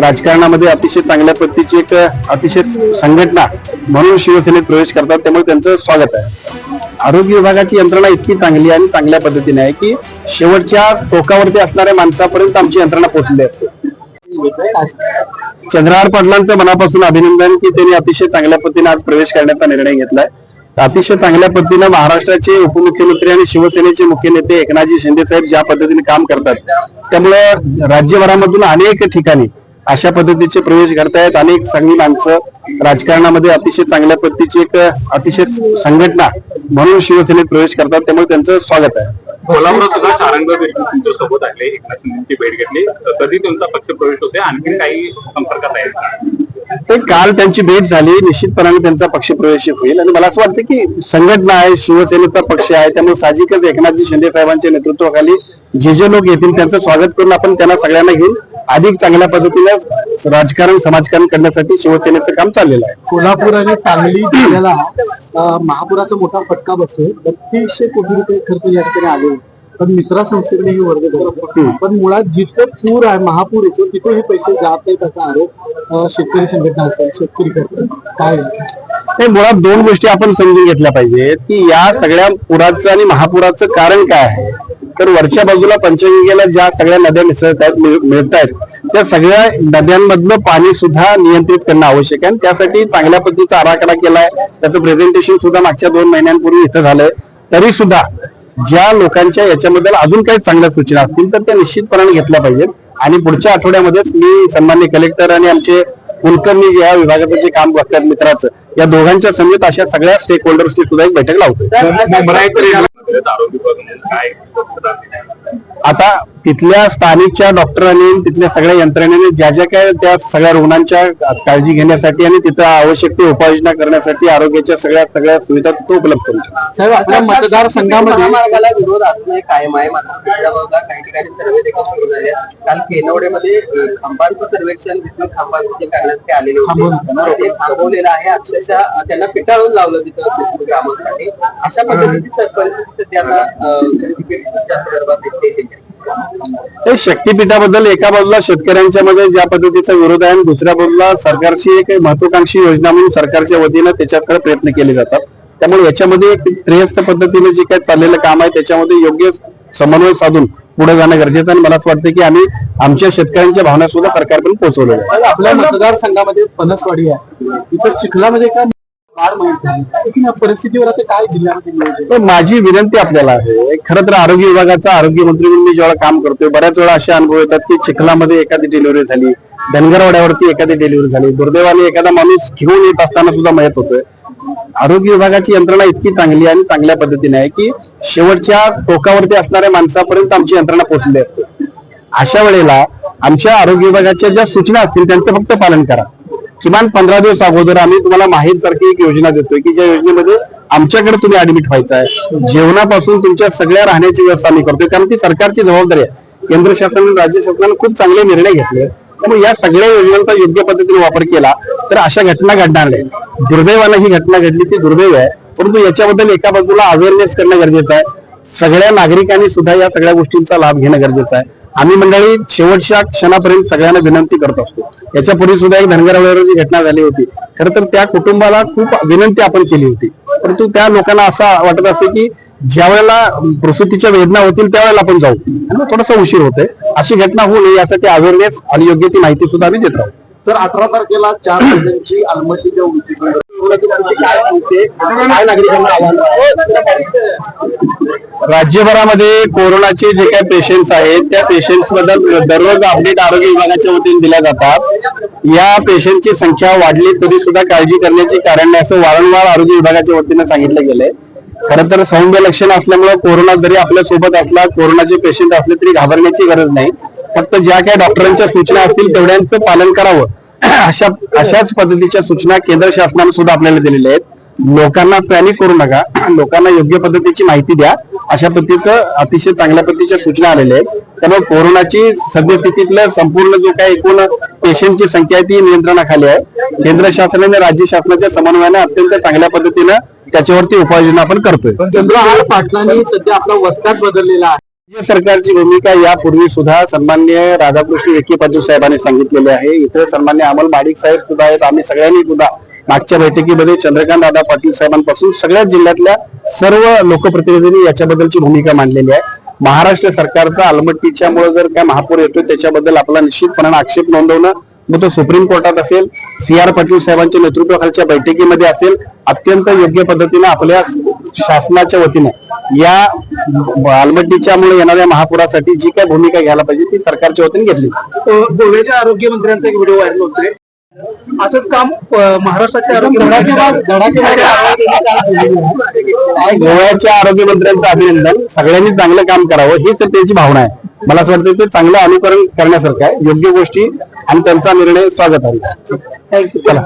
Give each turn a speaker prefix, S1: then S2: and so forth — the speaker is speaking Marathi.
S1: राजकारणामध्ये अतिशय चांगल्या पद्धतीची एक अतिशय संघटना म्हणून शिवसेनेत प्रवेश करतात त्यामुळे त्यांचं स्वागत आहे. आरोग्य विभागाची यंत्रणा इतकी चांगली आणि चांगल्या पद्धतीने आहे की शेवटच्या टोकावरती असणाऱ्या माणसापर्यंत आमची यंत्रणा पोहोचली आहे. चंद्रहार पाटलांचं मनापासून अभिनंदन की त्यांनी अतिशय चांगल्या पद्धतीने आज प्रवेश करण्याचा निर्णय घेतलाय. अतिशय चांगल्या पद्धतीनं महाराष्ट्राचे उपमुख्यमंत्री आणि शिवसेनेचे मुख्य नेते एकनाथजी शिंदे साहेब ज्या पद्धतीने काम करतात त्यामुळं राज्यभरामधून अनेक ठिकाणी अशा पद्धतीचे प्रवेश घडतायत अनेक चांगली माणसं राजकारणामध्ये अतिशय चांगल्या पद्धतीची एक अतिशय संघटना म्हणून शिवसेनेत प्रवेश करतात. त्यामुळे त्यांचं स्वागत आहे.
S2: कोल्हापूर सुद्धा शारंग देशमुख तुमच्यासोबत आले एकनाथ शिंदेची भेट घेतली. कधी तुमचा पक्ष प्रवेश होते आणखी काही संपर्कात आहे?
S1: ते काल त्यांची भेट झाली. निश्चितपणाने त्यांचा पक्ष प्रवेश होईल. आणि मला असं वाटतं की संघटना आहे शिवसेनेचा पक्ष आहे. त्यामुळे साहजिकच एकनाथजी शिंदे साहेबांच्या नेतृत्वाखाली जे जे लोक येतील त्यांचं स्वागत करून आपण त्यांना सगळ्यांना घेऊन अधिक चांगल्या पद्धतीने राजकारण समाजकारण करण्यासाठी शिवसेनेचं काम चाललेलं आहे.
S3: कोल्हापूर आणि सांगली जिल्ह्याला महापुराचा मोठा फटका बसतोय. बत्तीसशे कोटी रुपये खर्च या ठिकाणी आले. पण मित्रा संस्थेकडे ही वर्ग पण मुळात जिथं पूर आहे महापूर येतो तिथे हे पैसे जात नाहीत असा आरोप शेतकरी संघटना असेल शेतकरी करतात काय
S1: हे मुळात दोन गोष्टी आपण समजून घेतल्या पाहिजेत की या सगळ्या पुराचं आणि महापुराचं कारण काय आहे? तर वरच्या बाजूला पंचगंगेला ज्या सगळ्या नद्या मिसळत आहेत मिळत आहेत त्या सगळ्या नद्यांमधलं पाणी सुद्धा नियंत्रित करणं आवश्यक आहे. आणि त्यासाठी चांगल्या पद्धतीचा आराखडा केलाय. त्याचं प्रेझेंटेशन सुद्धा मागच्या दोन महिन्यांपूर्वी इथं झालंय. तरी सुद्धा ज्या लोकांच्या याच्याबद्दल अजून काही चांगल्या सूचना असतील तर त्या निश्चितपणाने घेतल्या पाहिजेत. आणि पुढच्या आठवड्यामध्येच मी सन्मान्य कलेक्टर आणि आमचे कुलकर्णी या विभागाचं जे काम बघतात मित्राचं या दोघांच्या समेत अशा सगळ्या स्टेक होल्डर्सची सुद्धा एक बैठक लावतो
S2: आरोग्य
S1: आता तिथल्या स्थानिकच्या डॉक्टरांनी तिथल्या सगळ्या यंत्रणेने ज्या ज्या काय त्या सगळ्या रुग्णांच्या काळजी घेण्यासाठी आणि तिथं आवश्यक ते उपाययोजना करण्यासाठी आरोग्याच्या सगळ्या सगळ्या सुविधा तिथं उपलब्ध करून
S3: आपल्या मतदारसंघामध्ये
S4: महामार्गाला विरोध असणे कायम आहे. काही ठिकाणी सर्वे देखील सुरू झाले. काल केनवडेमध्ये खांबांचं सर्वेक्षण विद्युत खांबांचं जे करण्यासाठी आलेले होते. ते थांबवलेलं आहे. अक्षरशः त्यांना पिटाळून लावलं तिथं कामासाठी अशा पद्धतीची स- परिस्थिती सध्या आता अ, शक्तीपीठाच्या संदर्भात
S1: हे शक्तीपीठाबद्दल एका बाजूला शेतकऱ्यांच्या मध्ये ज्या पद्धतीचा विरोध आहे आणि दुसऱ्या बाजूला सरकारची एक महत्वाकांक्षी योजना म्हणून सरकारच्या वतीनं त्याच्याकडे प्रयत्न केले जातात. त्यामुळे याच्यामध्ये एक त्रेयस्थ पद्धतीने जे काही चाललेलं काम आहे त्याच्यामध्ये योग्य समन्वय साधून पुढे जाणं गरजेचं आणि मला असं वाटतं की आम्ही आमच्या शेतकऱ्यांच्या भावना सुद्धा सरकारकडून पोहोचवलेल्या
S3: आपल्या मतदारसंघामध्ये पनसवाडी आहे. इथं चिखलामध्ये काय परिस्थितीवर आता काय जिल्ह्यामध्ये
S1: माझी विनंती आपल्याला आहे खरं तर आरोग्य विभागाचा आरोग्य मंत्री म्हणून मी जेव्हा काम करतोय बऱ्याच वेळा असे अनुभव येतात की चिखलामध्ये एखादी डिलिव्हरी झाली धनगरवाड्यावरती एखादी डिलिव्हरी झाली दुर्दैवाने एखादा माणूस घेऊन येत असताना सुद्धा मयत होतोय. आरोग्य विभागाची यंत्रणा इतकी चांगली आणि चांगल्या पद्धतीने आहे की शेवटच्या टोकावरती असणाऱ्या माणसापर्यंत आमची यंत्रणा पोहोचली असते. अशा वेळेला आमच्या आरोग्य विभागाच्या ज्या सूचना असतील त्यांचं फक्त पालन करा. किमान पंधरा दिवस अगोदर आम्ही तुम्हाला माहीतसारखी एक योजना देतोय की ज्या योजनेमध्ये आमच्याकडे तुम्ही ऍडमिट व्हायचं आहे जेवणापासून तुमच्या सगळ्या राहण्याची व्यवस्था आम्ही करतोय. कारण ती सरकारची जबाबदारी आहे. केंद्र शासनाने राज्य शासनाने खूप चांगले निर्णय घेतले. त्यामुळे या सगळ्या योजनांचा योग्य पद्धतीने वापर केला तर अशा घटना घडणार नाही. दुर्दैवानं ही घटना घडली ती दुर्दैव आहे. परंतु याच्याबद्दल एका बाजूला अवेअरनेस करणं गरजेचं आहे. सगळ्या नागरिकांनी सुद्धा या सगळ्या गोष्टींचा लाभ घेणं गरजेचं आहे. आम्ही मंडळी शेवटच्या क्षणापर्यंत सगळ्यांना विनंती करत असतो. याच्यापूर्वी सुद्धा एक धनगरावरची घटना झाली होती खरं तर त्या कुटुंबाला खूप विनंती आपण केली होती. परंतु त्या लोकांना असं वाटत असते की ज्या वेळेला प्रसूतीच्या वेदना होतील त्यावेळेला आपण जाऊ. थोडासा उशीर होतोय. अशी घटना होऊ नये यासाठी अवेअरनेस आणि योग्य ती माहिती सुद्धा आम्ही देत राहू.
S3: तर अठरा तारखेला चार महिन्यांची अलमट्टीच्या
S1: राज्यभरामध्ये कोरोनाचे जे काही पेशंट्स आहेत त्या पेशंट्सबद्दल दररोज अपडेट आरोग्य विभागाच्या वतीने दिल्या जातात. या पेशंटची संख्या वाढली तरी सुद्धा काळजी करण्याची कारण नाही असं वारंवार आरोग्य विभागाच्या वतीने सांगितलं गेलंय. खरं तर सौम्य लक्षण असल्यामुळे कोरोना जरी आपल्यासोबत असला कोरोनाचे पेशंट असले तरी घाबरण्याची गरज नाही. फक्त ज्या काही डॉक्टरांच्या सूचना असतील तेवढ्यांचं पालन करावं. अशा अशाच पद्धतीच्या सूचना केंद्र शासनाने सुद्धा आपल्याला दिलेल्या आहेत. लोकांना पॅनिक करू नका. लोकांना योग्य पद्धतीची माहिती द्या. अशा पद्धतीचं अतिशय चांगल्या पद्धतीच्या सूचना आलेल्या आहेत. त्यामुळे कोरोनाची सद्यस्थितीतलं संपूर्ण जो काही एकूण पेशंटची संख्या आहे ती नियंत्रणाखाली आहे. केंद्र शासनाने राज्य शासनाच्या समन्वयाने अत्यंत चांगल्या पद्धतीनं त्याच्यावरती उपाययोजना आपण करतोय.
S3: चंद्रहार पाटलांनी सध्या आपला वस्ताद बदललेला आहे.
S1: राज्य सरकारची भूमिका यापूर्वी सुद्धा सन्मान्य राधाकृष्ण विखे पाटील साहेबांनी सांगितलेले आहे. इथे सन्मान्य अमल माडिक साहेब सुद्धा आहेत. आम्ही सगळ्यांनी सुद्धा मागच्या बैठकीमध्ये चंद्रकांत दादा पाटील साहेबांपासून सगळ्याच जिल्ह्यातल्या सर्व लोकप्रतिनिधींनी याच्याबद्दलची भूमिका मांडलेली आहे. महाराष्ट्र सरकारचा अलमट्टीच्यामुळे जर काय महापूर येतोय त्याच्याबद्दल आपला निश्चितपणाने आक्षेप नोंदवणं मग तो सुप्रीम कोर्टात असेल सी आर पाटील साहेबांच्या नेतृत्वाखालच्या बैठकीमध्ये असेल अत्यंत योग्य पद्धतीने आपल्या शासनाच्या वतीनं या आलमट्टीच्यामुळे येणाऱ्या महापुरासाठी जी काय भूमिका घ्यायला पाहिजे ती सरकारच्या वतीने घेतली.
S3: गोव्याच्या आरोग्यमंत्र्यांचा एक व्हिडिओ व्हायरल होतोय. असंच काम महाराष्ट्राच्या आरोग्य
S1: गोव्याच्या आरोग्यमंत्र्यांचं अभिनंदन. सगळ्यांनी चांगलं काम करावं ही तर त्यांची भावना आहे. मला असं वाटतं ते चांगलं अनुकरण करण्यासारखं आहे. योग्य गोष्टी आणि त्यांचा निर्णय स्वागत आहे.
S3: थँक्यू चला.